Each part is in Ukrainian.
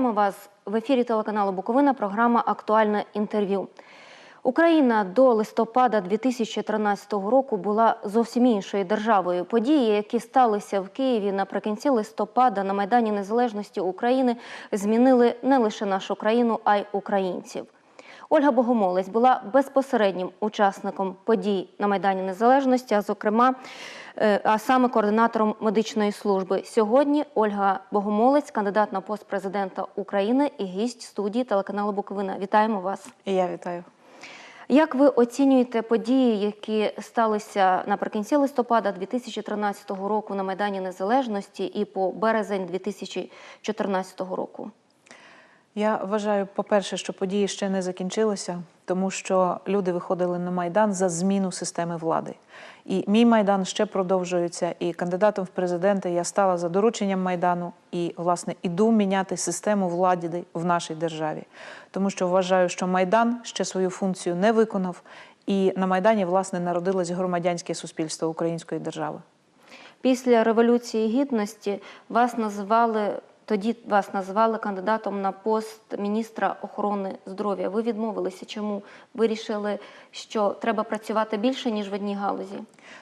Вітаємо вас в ефірі телеканалу Буковина. Програма Актуальне інтерв'ю. Україна до листопада 2013 року була зовсім іншою державою. Події, які сталися в Києві наприкінці листопада на Майдані Незалежності України, змінили не лише нашу країну, а й українців. Ольга Богомолець була безпосереднім учасником подій на Майдані Незалежності, а зокрема, а саме координатором медичної служби. Сьогодні Ольга Богомолець, кандидат на пост президента України і гість студії телеканалу Буковина. Вітаємо вас. І я вітаю. Як ви оцінюєте події, які сталися наприкінці листопада 2013 року на Майдані Незалежності і по березень 2014 року? Я вважаю, по-перше, що події ще не закінчилися, тому що люди виходили на майдан за зміну системи влади. І мій майдан ще продовжується. І кандидатом в президенти я стала за дорученням майдану і, власне, іду міняти систему влади в нашій державі, тому що вважаю, що майдан ще свою функцію не виконав, і на майдані власне народилось громадянське суспільство української держави. Після революції гідності вас назвали тоді вас назвали кандидатом на пост міністра охорони здоров'я. Ви відмовилися. Чому вирішили, що треба працювати більше ніж в одній галузі?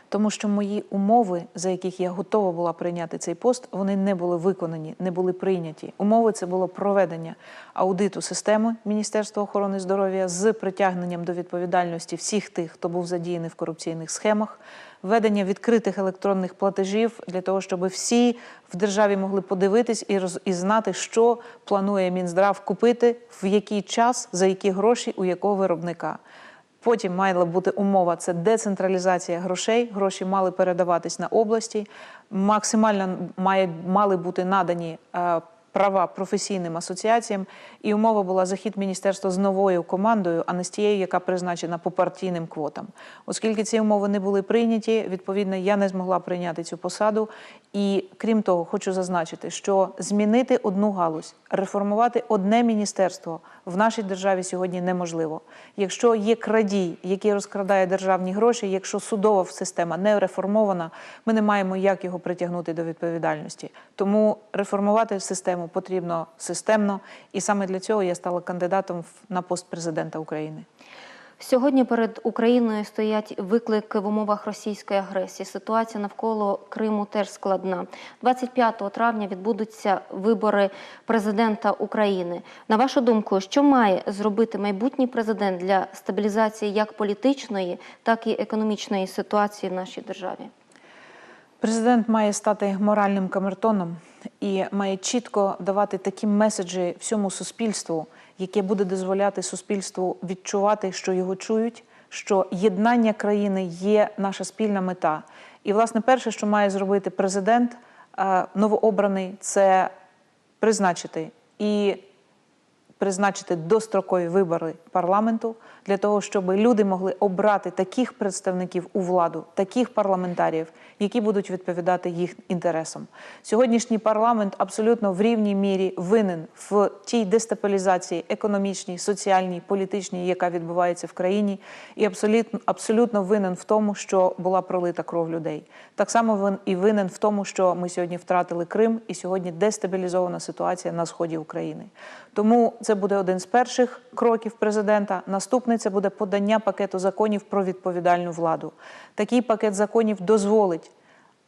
Тому що мої умови, за яких я готова була прийняти цей пост, вони не були виконані, не були прийняті. Умови це було проведення аудиту системи Міністерства охорони здоров'я з притягненням до відповідальності всіх тих, хто був задіяний в корупційних схемах, введення відкритих електронних платежів для того, щоб всі в державі могли подивитись і роз і знати, що планує Мінздрав купити, в який час, за які гроші, у якого виробника. Потім мала бути умова це децентралізація грошей. Гроші мали передаватись на області. Максимально має, мали бути надані е, права професійним асоціаціям. І умова була захід міністерства з новою командою, а не з тією, яка призначена по партійним квотам. Оскільки ці умови не були прийняті, відповідно, я не змогла прийняти цю посаду. І крім того, хочу зазначити, що змінити одну галузь, реформувати одне міністерство в нашій державі сьогодні неможливо. Якщо є крадій, який розкрадає державні гроші, якщо судова система не реформована, ми не маємо як його притягнути до відповідальності. Тому реформувати систему потрібно системно, і саме для цього я стала кандидатом на пост президента України. Сьогодні перед Україною стоять виклики в умовах російської агресії. Ситуація навколо Криму теж складна. 25 травня відбудуться вибори президента України. На вашу думку, що має зробити майбутній президент для стабілізації як політичної, так і економічної ситуації в нашій державі? Президент має стати моральним камертоном і має чітко давати такі меседжі всьому суспільству, яке буде дозволяти суспільству відчувати, що його чують, що єднання країни є наша спільна мета. І, власне, перше, що має зробити президент новообраний, це призначити і призначити дострокові вибори парламенту для того, щоб люди могли обрати таких представників у владу, таких парламентарів, які будуть відповідати їх інтересам. Сьогоднішній парламент абсолютно в рівній мірі винен в тій дестабілізації економічній, соціальній, політичній, яка відбувається в країні, і абсолютно абсолютно винен в тому, що була пролита кров людей. Так само він і винен в тому, що ми сьогодні втратили Крим, і сьогодні дестабілізована ситуація на сході України. Тому це буде один з перших кроків президента. Наступний це буде подання пакету законів про відповідальну владу. Такий пакет законів дозволить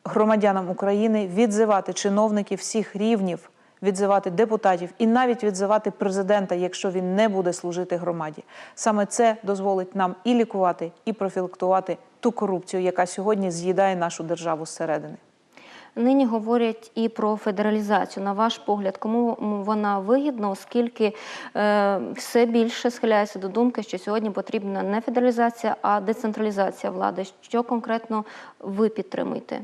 громадянам України відзивати чиновників всіх рівнів, відзивати депутатів і навіть відзивати президента, якщо він не буде служити громаді. Саме це дозволить нам і лікувати, і профілактувати ту корупцію, яка сьогодні з'їдає нашу державу зсередини. Нині говорять і про федералізацію. На ваш погляд, кому вона вигідна, оскільки е, все більше схиляється до думки, що сьогодні потрібна не федералізація, а децентралізація влади. Що конкретно ви підтримуєте?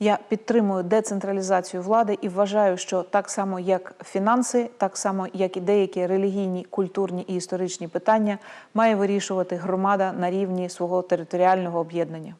Я підтримую децентралізацію влади і вважаю, що так само як фінанси, так само як і деякі релігійні, культурні і історичні питання, має вирішувати громада на рівні свого територіального об'єднання.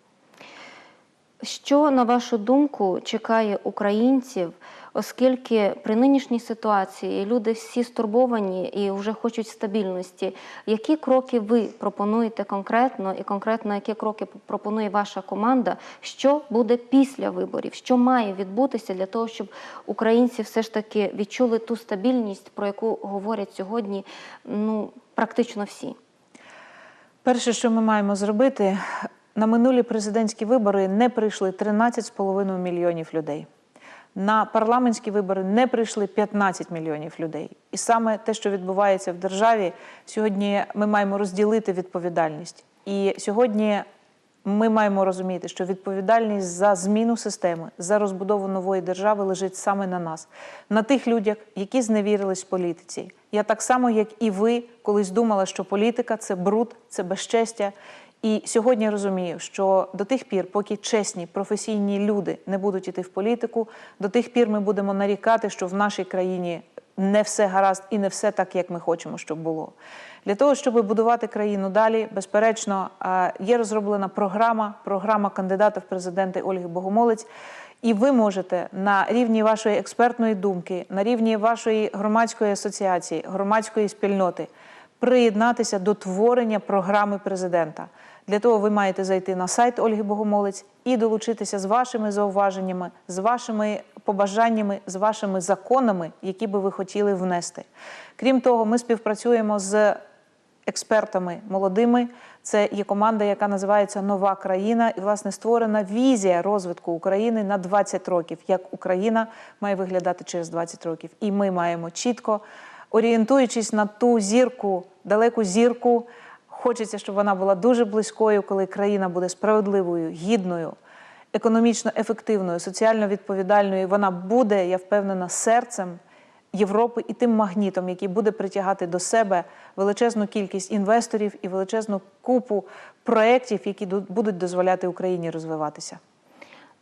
Що, на вашу думку, чекає українців, оскільки при нинішній ситуації люди всі стурбовані і вже хочуть стабільності? Які кроки ви пропонуєте конкретно, і конкретно які кроки пропонує ваша команда? Що буде після виборів? Що має відбутися для того, щоб українці все ж таки відчули ту стабільність, про яку говорять сьогодні ну, практично всі? Перше, що ми маємо зробити, на минулі президентські вибори не прийшли 13,5 мільйонів людей. На парламентські вибори не прийшли 15 мільйонів людей. І саме те, що відбувається в державі, сьогодні ми маємо розділити відповідальність. І сьогодні ми маємо розуміти, що відповідальність за зміну системи, за розбудову нової держави лежить саме на нас, на тих людях, які зневірились в політиці. Я так само, як і ви, колись думала, що політика це бруд, це безчестя. І сьогодні розумію, що до тих пір, поки чесні професійні люди не будуть іти в політику, до тих пір ми будемо нарікати, що в нашій країні не все гаразд і не все так, як ми хочемо, щоб було. Для того, щоб будувати країну далі, безперечно, е, є розроблена програма, програма кандидата в президенти Ольги Богомолець. І ви можете на рівні вашої експертної думки, на рівні вашої громадської асоціації, громадської спільноти приєднатися до творення програми президента. Для того ви маєте зайти на сайт Ольги Богомолець і долучитися з вашими зауваженнями, з вашими побажаннями, з вашими законами, які би ви хотіли внести. Крім того, ми співпрацюємо з експертами молодими. Це є команда, яка називається Нова країна, і власне створена візія розвитку України на 20 років, як Україна має виглядати через 20 років. І ми маємо чітко, орієнтуючись на ту зірку, далеку зірку. Хочеться, щоб вона була дуже близькою, коли країна буде справедливою, гідною, економічно ефективною, соціально відповідальною. Вона буде, я впевнена, серцем Європи і тим магнітом, який буде притягати до себе величезну кількість інвесторів і величезну купу проєктів, які ду- будуть дозволяти Україні розвиватися.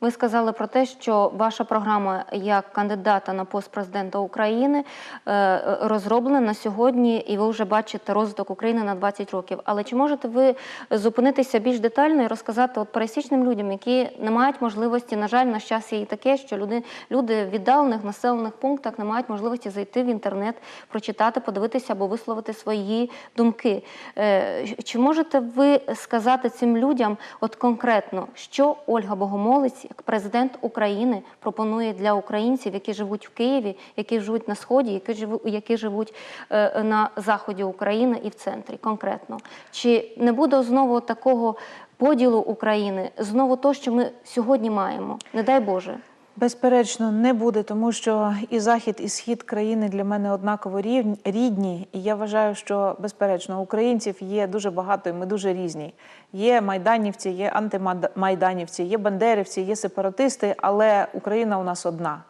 Ви сказали про те, що ваша програма як кандидата на пост президента України е, розроблена на сьогодні, і ви вже бачите розвиток України на 20 років. Але чи можете ви зупинитися більш детально і розказати от пересічним людям, які не мають можливості, на жаль, на щастя є таке, що люди, люди в віддалених населених пунктах не мають можливості зайти в інтернет, прочитати, подивитися або висловити свої думки. Е, Чи можете ви сказати цим людям, от конкретно, що Ольга Богомолець, як президент України, пропонує для українців, які живуть в Києві, які живуть на сході, які живуть, які живуть е, на заході України і в центрі конкретно? Чи не буде знову такого поділу України, знову то, що ми сьогодні маємо? Не дай Боже. Безперечно, не буде, тому що і захід, і схід країни для мене однаково рідні. І я вважаю, що безперечно українців є дуже багато, і ми дуже різні. Є майданівці, є антимайданівці, є бандерівці, є сепаратисти, але Україна у нас одна.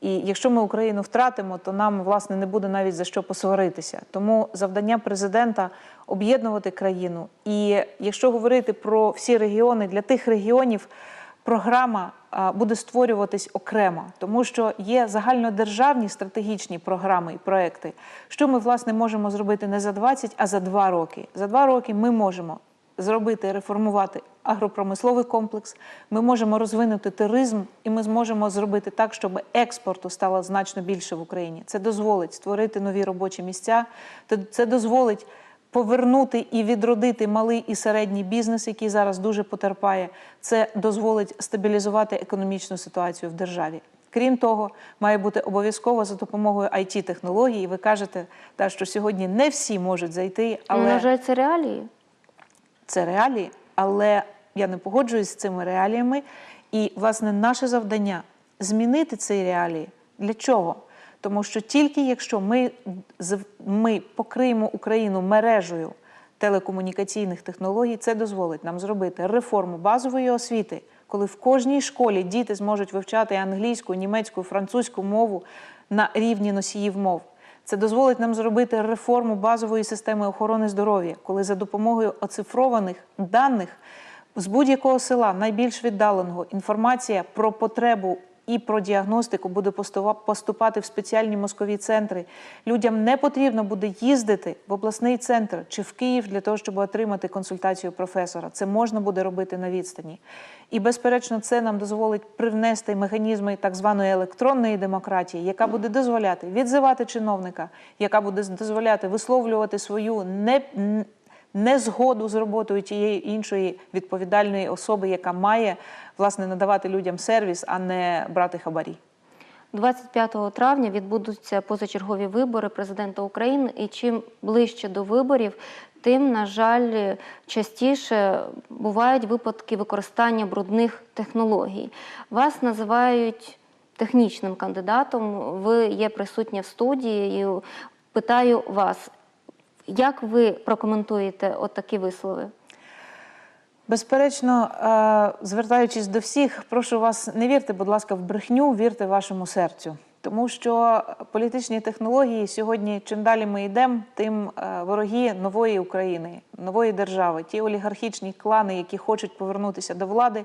І якщо ми Україну втратимо, то нам власне не буде навіть за що посваритися. Тому завдання президента об'єднувати країну. І якщо говорити про всі регіони, для тих регіонів програма буде створюватись окремо, тому що є загальнодержавні стратегічні програми і проекти. Що ми власне можемо зробити не за 20, а за 2 роки. За 2 роки ми можемо зробити, реформувати агропромисловий комплекс. Ми можемо розвинути туризм, і ми зможемо зробити так, щоб експорту стало значно більше в Україні. Це дозволить створити нові робочі місця. Це- дозволить повернути і відродити малий і середній бізнес, який зараз дуже потерпає. Це дозволить стабілізувати економічну ситуацію в державі. Крім того, має бути обов'язково за допомогою it технологій І ви кажете, та, що сьогодні не всі можуть зайти, але Але... На жаль, це реалії. це реалії, але я не погоджуюсь з цими реаліями. І, власне, наше завдання змінити ці реалії. Для чого? Тому що тільки якщо ми, ми покриємо Україну мережею телекомунікаційних технологій, це дозволить нам зробити реформу базової освіти, коли в кожній школі діти зможуть вивчати англійську, німецьку, французьку мову на рівні носіїв мов. Це дозволить нам зробити реформу базової системи охорони здоров'я, коли за допомогою оцифрованих даних з будь-якого села, найбільш віддаленого, інформація про потребу і про діагностику буде поступати в спеціальні мозкові центри. Людям не потрібно буде їздити в обласний центр чи в Київ для того, щоб отримати консультацію професора. Це можна буде робити на відстані. І, безперечно, це нам дозволить привнести механізми так званої електронної демократії, яка буде дозволяти відзивати чиновника, яка буде дозволяти висловлювати свою не, незгоду з роботою тієї іншої відповідальної особи, яка має власне надавати людям сервіс, а не брати хабарі. 25 травня відбудуться позачергові вибори президента України, і чим ближче до виборів, тим, на жаль, частіше бувають випадки використання брудних технологій. Вас називають технічним кандидатом. Ви є присутні в студії. І питаю вас, як ви прокоментуєте от такі вислови? Безперечно, е, звертаючись до всіх, прошу вас, не вірте, будь ласка, в брехню, вірте вашому серцю. Тому що політичні технології сьогодні, чим далі ми йдемо, тим е, вороги нової України, нової держави, ті олігархічні клани, які хочуть повернутися до влади,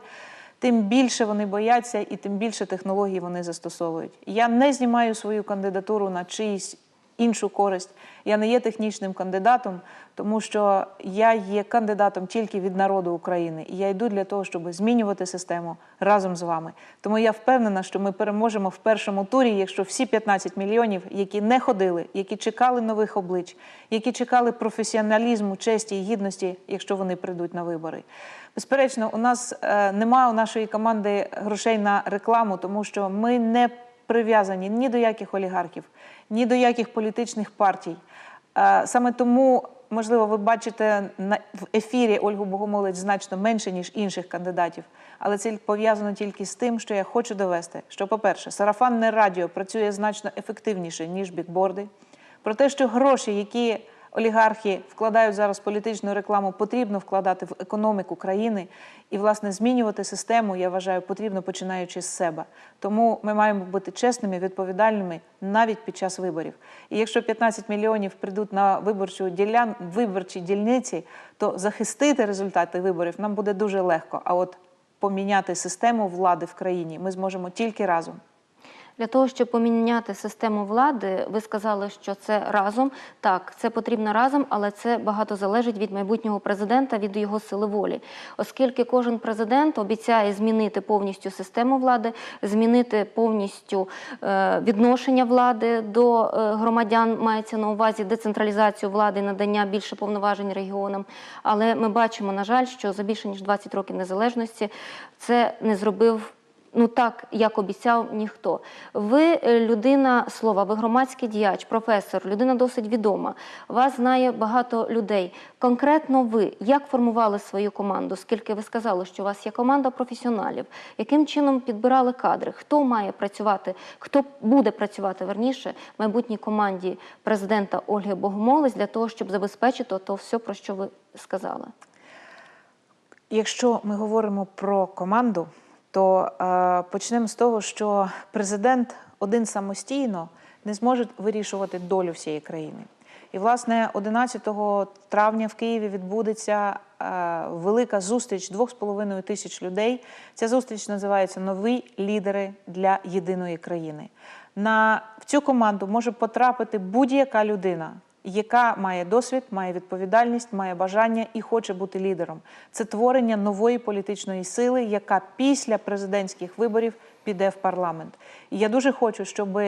тим більше вони бояться і тим більше технологій вони застосовують. Я не знімаю свою кандидатуру на чиїсь іншу користь. Я не є технічним кандидатом, тому що я є кандидатом тільки від народу України. І я йду для того, щоб змінювати систему разом з вами. Тому я впевнена, що ми переможемо в першому турі, якщо всі 15 мільйонів, які не ходили, які чекали нових облич, які чекали професіоналізму, честі і гідності, якщо вони прийдуть на вибори. Безперечно, у нас е, немає у нашої команди грошей на рекламу, тому що ми не прив'язані ні до яких олігархів, ні до яких політичних партій. Е, Саме тому, можливо, ви бачите в ефірі Ольгу Богомолець значно менше, ніж інших кандидатів. Але це пов'язано тільки з тим, що я хочу довести, що, по-перше, сарафанне радіо працює значно ефективніше, ніж бікборди. Про те, що гроші, які олігархи вкладають зараз політичну рекламу, потрібно вкладати в економіку країни і, власне, змінювати систему, я вважаю, потрібно починаючи з себе. Тому ми маємо бути чесними, відповідальними навіть під час виборів. І якщо 15 мільйонів прийдуть на виборчу ділян, виборчі дільниці, то захистити результати виборів нам буде дуже легко. А от поміняти систему влади в країні ми зможемо тільки разом. Для того, щоб поміняти систему влади, ви сказали, що це разом. Так, це потрібно разом, але це багато залежить від майбутнього президента, від його сили волі. Оскільки кожен президент обіцяє змінити повністю систему влади, змінити повністю е, відношення влади до е, громадян, мається на увазі децентралізацію влади, надання більше повноважень регіонам. Але ми бачимо, на жаль, що за більше ніж 20 років незалежності це не зробив. Ну так, як обіцяв ніхто. Ви е, людина слова, ви громадський діяч, професор, людина досить відома. Вас знає багато людей. Конкретно ви як формували свою команду? Скільки ви сказали, що у вас є команда професіоналів? Яким чином підбирали кадри? Хто має працювати? Хто буде працювати верніше в майбутній команді президента Ольги Богомолець для того, щоб забезпечити то все, про що ви сказали? Якщо ми говоримо про команду, то е, почнемо з того, що президент один самостійно не зможе вирішувати долю всієї країни. І, власне, 11 травня в Києві відбудеться е, велика зустріч 2,5 тисяч людей. Ця зустріч називається Нові лідери для єдиної країни. На в цю команду може потрапити будь-яка людина, яка має досвід, має відповідальність, має бажання і хоче бути лідером. Це творення нової політичної сили, яка після президентських виборів піде в парламент. І я дуже хочу, щоб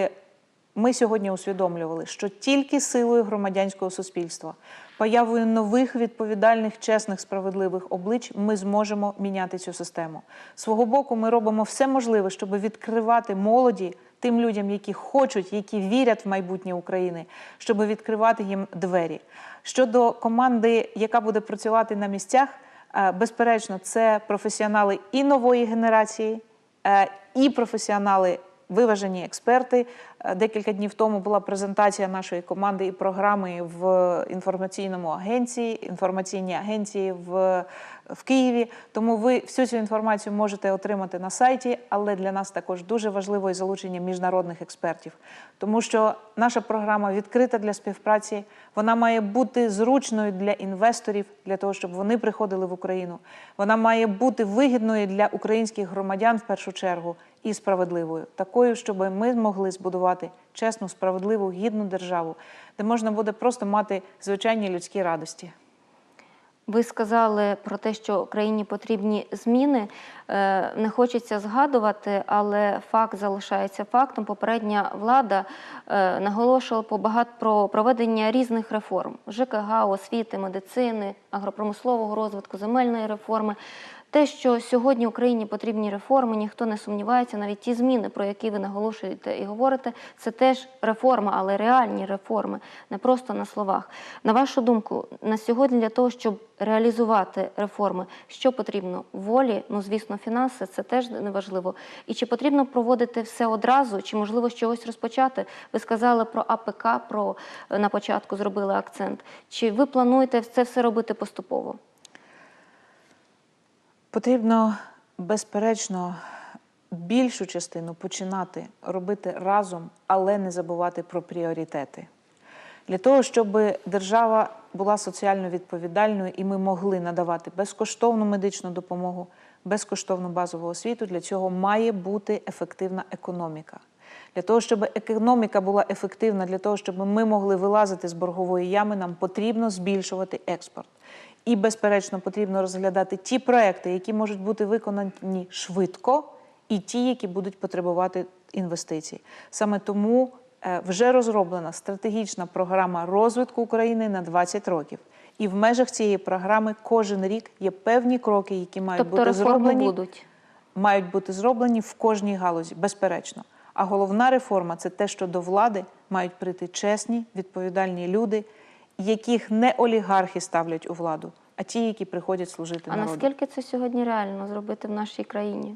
ми сьогодні усвідомлювали, що тільки силою громадянського суспільства, появою нових відповідальних, чесних, справедливих облич ми зможемо міняти цю систему. Свого боку, ми робимо все можливе, щоб відкривати молоді тим людям, які хочуть, які вірять в майбутнє України, щоб відкривати їм двері. Щодо команди, яка буде працювати на місцях, е, безперечно, це професіонали і нової генерації, е, і професіонали. Виважені експерти. Е, Декілька днів тому була презентація нашої команди і програми в інформаційному агенції, інформаційній агенції в, в Києві. Тому ви всю цю інформацію можете отримати на сайті, але для нас також дуже важливо і залучення міжнародних експертів, тому що наша програма відкрита для співпраці. Вона має бути зручною для інвесторів, для того, щоб вони приходили в Україну. Вона має бути вигідною для українських громадян в першу чергу і справедливою, такою, щоб ми змогли збудувати чесну, справедливу, гідну державу, де можна буде просто мати звичайні людські радості. Ви сказали про те, що країні потрібні зміни. Е, Не хочеться згадувати, але факт залишається фактом. Попередня влада е, наголошувала по про проведення різних реформ: ЖКГ, освіти, медицини, агропромислового розвитку, земельної реформи. Те, що сьогодні Україні потрібні реформи, ніхто не сумнівається. Навіть ті зміни, про які ви наголошуєте і говорите, це теж реформа, але реальні реформи, не просто на словах. На вашу думку, на сьогодні для того, щоб реалізувати реформи, що потрібно? Волі, ну звісно, фінанси це теж неважливо. І чи потрібно проводити все одразу, чи можливо з чогось розпочати? Ви сказали про АПК, про е, на початку зробили акцент. Чи ви плануєте це все робити поступово? Потрібно, безперечно, більшу частину починати робити разом, але не забувати про пріоритети. Для того, щоб держава була соціально відповідальною і ми могли надавати безкоштовну медичну допомогу, безкоштовну базову освіту, для цього має бути ефективна економіка. Для того, щоб економіка була ефективна, для того, щоб ми могли вилазити з боргової ями, нам потрібно збільшувати експорт. І, безперечно, потрібно розглядати ті проекти, які можуть бути виконані швидко, і ті, які будуть потребувати інвестицій. Саме тому е, вже розроблена стратегічна програма розвитку України на 20 років. І в межах цієї програми кожен рік є певні кроки, які мають тобто бути зроблені будуть. мають бути зроблені в кожній галузі, безперечно. А головна реформа це те, що до влади мають прийти чесні, відповідальні люди, яких не олігархи ставлять у владу, а ті, які приходять служити А народу. наскільки це сьогодні реально зробити в нашій країні?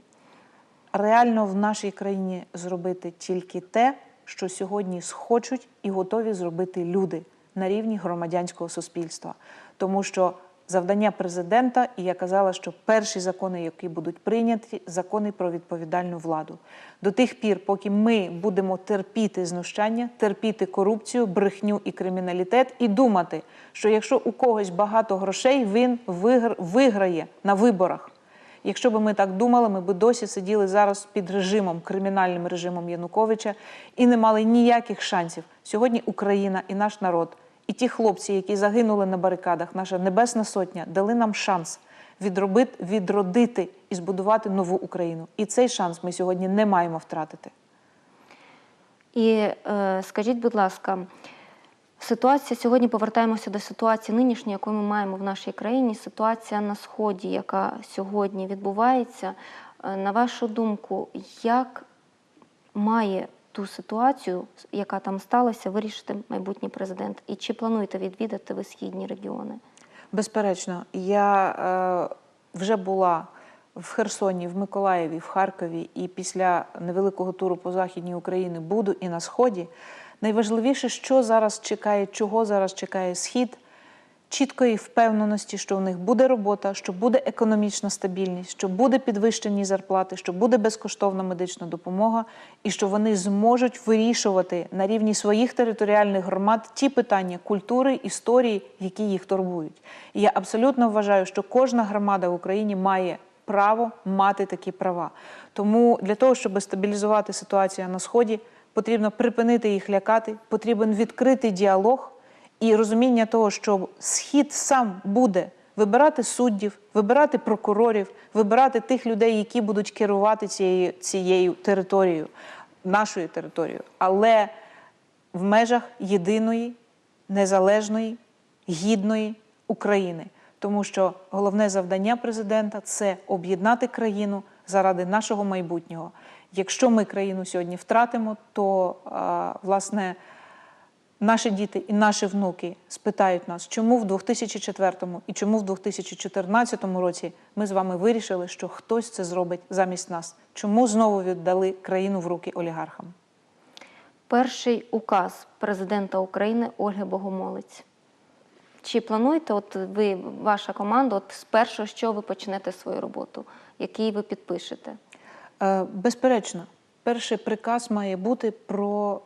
Реально в нашій країні зробити тільки те, що сьогодні схочуть і готові зробити люди на рівні громадянського суспільства. Тому що завдання президента, і я казала, що перші закони, які будуть прийняті, закони про відповідальну владу. До тих пір, поки ми будемо терпіти знущання, терпіти корупцію, брехню і криміналітет, і думати, що якщо у когось багато грошей, він вигр- виграє на виборах. Якщо б ми так думали, ми б досі сиділи зараз під режимом, кримінальним режимом Януковича і не мали ніяких шансів. Сьогодні Україна і наш народ, і ті хлопці, які загинули на барикадах, наша Небесна Сотня, дали нам шанс відробити, відродити і збудувати нову Україну. І цей шанс ми сьогодні не маємо втратити. І е, скажіть, будь ласка, ситуація сьогодні повертаємося до ситуації нинішньої, яку ми маємо в нашій країні. Ситуація на сході, яка сьогодні відбувається. Е, На вашу думку, як має ту ситуацію, яка там сталася, вирішити майбутній президент? І чи плануєте відвідати ви східні регіони? Безперечно, я е, вже була в Херсоні, в Миколаєві, в Харкові, і після невеликого туру по західній Україні буду і на сході. Найважливіше, що зараз чекає, чого зараз чекає схід, чіткої впевненості, що у них буде робота, що буде економічна стабільність, що буде підвищені зарплати, що буде безкоштовна медична допомога, і що вони зможуть вирішувати на рівні своїх територіальних громад ті питання культури, історії, які їх турбують. І я абсолютно вважаю, що кожна громада в Україні має право мати такі права. Тому для того, щоб стабілізувати ситуацію на сході, потрібно припинити їх лякати, потрібен відкритий діалог і розуміння того, що схід сам буде вибирати суддів, вибирати прокурорів, вибирати тих людей, які будуть керувати цією, цією територією, нашою територією, але в межах єдиної, незалежної, гідної України. Тому що головне завдання президента це об'єднати країну заради нашого майбутнього. Якщо ми країну сьогодні втратимо, то власне наші діти і наші внуки спитають нас, чому в 2004 і чому в 2014 році ми з вами вирішили, що хтось це зробить замість нас. Чому знову віддали країну в руки олігархам? Перший указ президента України Ольги Богомолець. Чи плануєте, от ви, ваша команда, от з першого, що ви почнете свою роботу, який ви підпишете? Е, Безперечно, перший приказ має бути про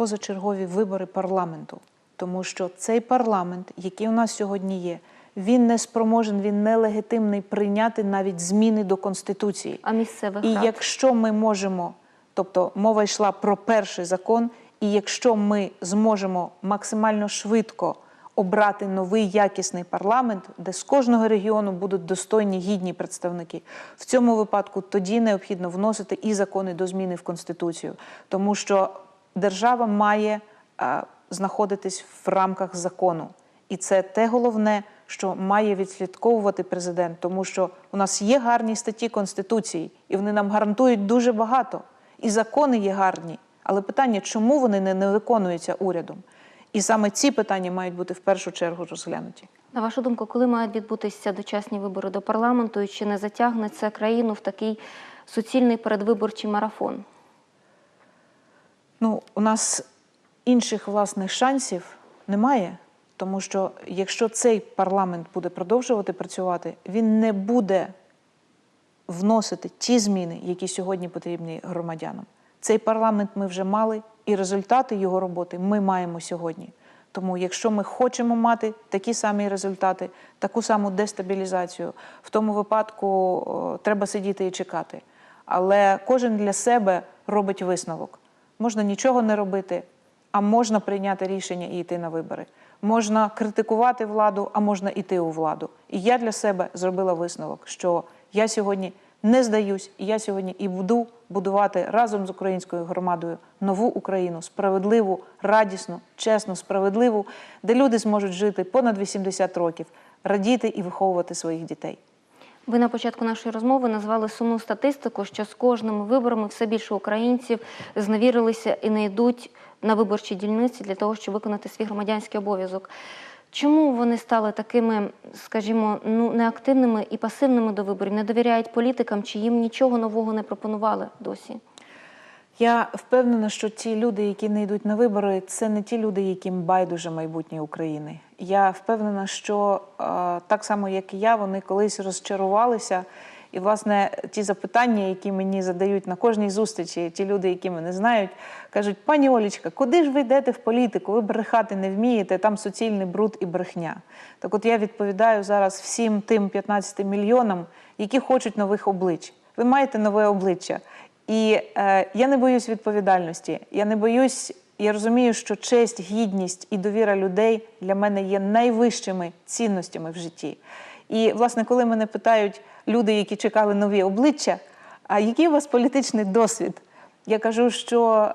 позачергові вибори парламенту, тому що цей парламент, який у нас сьогодні є, він не спроможен, він нелегітимний прийняти навіть зміни до конституції. А місцевих І рад? якщо ми можемо, тобто мова йшла про перший закон, і якщо ми зможемо максимально швидко обрати новий якісний парламент, де з кожного регіону будуть достойні гідні представники, в цьому випадку тоді необхідно вносити і закони до зміни в конституцію, тому що держава має а, знаходитись в рамках закону. І це те головне, що має відслідковувати президент, тому що у нас є гарні статті Конституції, і вони нам гарантують дуже багато. І закони є гарні. Але питання, чому вони не, не виконуються урядом? І саме ці питання мають бути в першу чергу розглянуті. На вашу думку, коли мають відбутися дочасні вибори до парламенту, і чи не затягне це країну в такий суцільний передвиборчий марафон? Ну, у нас інших власних шансів немає, тому що якщо цей парламент буде продовжувати працювати, він не буде вносити ті зміни, які сьогодні потрібні громадянам. Цей парламент ми вже мали, і результати його роботи ми маємо сьогодні. Тому, якщо ми хочемо мати такі самі результати, таку саму дестабілізацію, в тому випадку о, треба сидіти і чекати. Але кожен для себе робить висновок. Можна нічого не робити, а можна прийняти рішення і йти на вибори. Можна критикувати владу, а можна йти у владу. І я для себе зробила висновок, що я сьогодні не здаюсь, і я сьогодні і буду будувати разом з українською громадою нову Україну, справедливу, радісну, чесну, справедливу, де люди зможуть жити понад 80 років, радіти і виховувати своїх дітей. Ви на початку нашої розмови назвали сумну статистику, що з кожними виборами все більше українців зневірилися і не йдуть на виборчі дільниці для того, щоб виконати свій громадянський обов'язок. Чому вони стали такими, скажімо, ну неактивними і пасивними до виборів, не довіряють політикам, чи їм нічого нового не пропонували досі? Я впевнена, що ті люди, які не йдуть на вибори, це не ті люди, яким байдуже майбутнє України. Я впевнена, що е, так само, як і я, вони колись розчарувалися. І, власне, ті запитання, які мені задають на кожній зустрічі, ті люди, які мене знають, кажуть: пані Олічка, куди ж ви йдете в політику? Ви брехати не вмієте, там суцільний бруд і брехня. Так от я відповідаю зараз всім тим 15 мільйонам, які хочуть нових облич. Ви маєте нове обличчя. І е, я не боюсь відповідальності. Я не боюсь, я розумію, що честь, гідність і довіра людей для мене є найвищими цінностями в житті. І, власне, коли мене питають люди, які чекали нові обличчя, а який у вас політичний досвід? Я кажу, що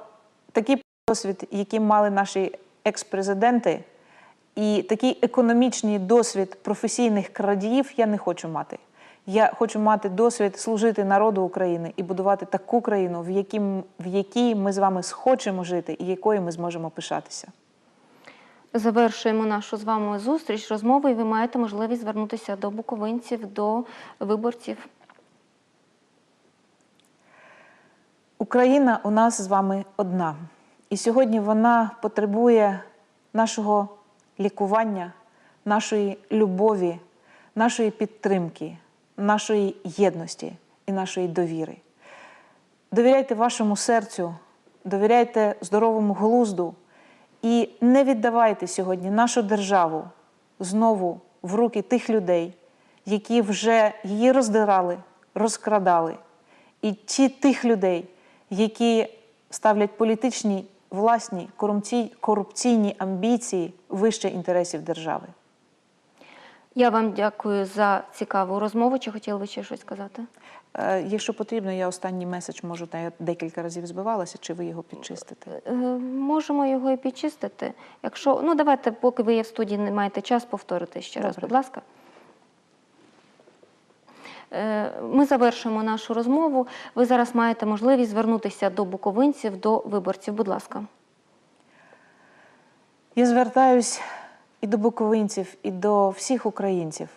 такий досвід, який мали наші екс-президенти, і такий економічний досвід професійних крадіїв я не хочу мати. Я хочу мати досвід служити народу України і будувати таку країну, в якій, в якій ми з вами схочемо жити і якою ми зможемо пишатися. Завершуємо нашу з вами зустріч, розмову, і ви маєте можливість звернутися до буковинців, до виборців. Україна у нас з вами одна. І сьогодні вона потребує нашого лікування, нашої любові, нашої підтримки, нашої єдності і нашої довіри. Довіряйте вашому серцю, довіряйте здоровому глузду і не віддавайте сьогодні нашу державу знову в руки тих людей, які вже її роздирали, розкрадали, і ті тих людей, які ставлять політичні власні корупційні амбіції вище інтересів держави. Я вам дякую за цікаву розмову. Чи хотіли ви ще щось сказати? Е, Якщо потрібно, я останній меседж можу я декілька разів збивалася, чи ви його підчистите? Е, Можемо його і підчистити. Якщо ну давайте, поки ви є в студії, не маєте час, повторити ще раз, будь ласка. Е, Ми завершуємо нашу розмову. Ви зараз маєте можливість звернутися до буковинців, до виборців. Будь ласка. Я звертаюсь і до буковинців, і до всіх українців.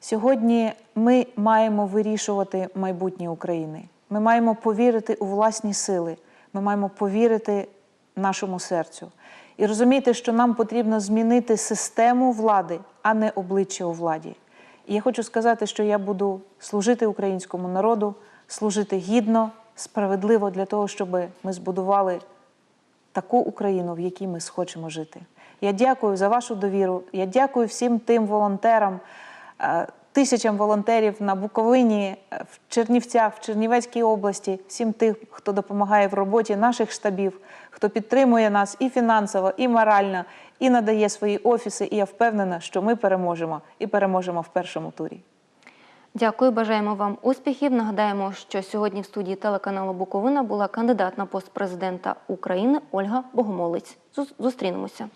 Сьогодні ми маємо вирішувати майбутнє України. Ми маємо повірити у власні сили. Ми маємо повірити нашому серцю і розуміти, що нам потрібно змінити систему влади, а не обличчя у владі. І я хочу сказати, що я буду служити українському народу, служити гідно, справедливо для того, щоб ми збудували таку Україну, в якій ми схочемо жити. Я дякую за вашу довіру. Я дякую всім тим волонтерам, е, тисячам волонтерів на Буковині, е, в Чернівцях, в Чернівецькій області, всім тим, хто допомагає в роботі наших штабів, хто підтримує нас і фінансово, і морально, і надає свої офіси. І я впевнена, що ми переможемо і переможемо в першому турі. Дякую, бажаємо вам успіхів. Нагадаємо, що сьогодні в студії телеканалу Буковина була кандидат на пост президента України Ольга Богомолець. Зустрінемося.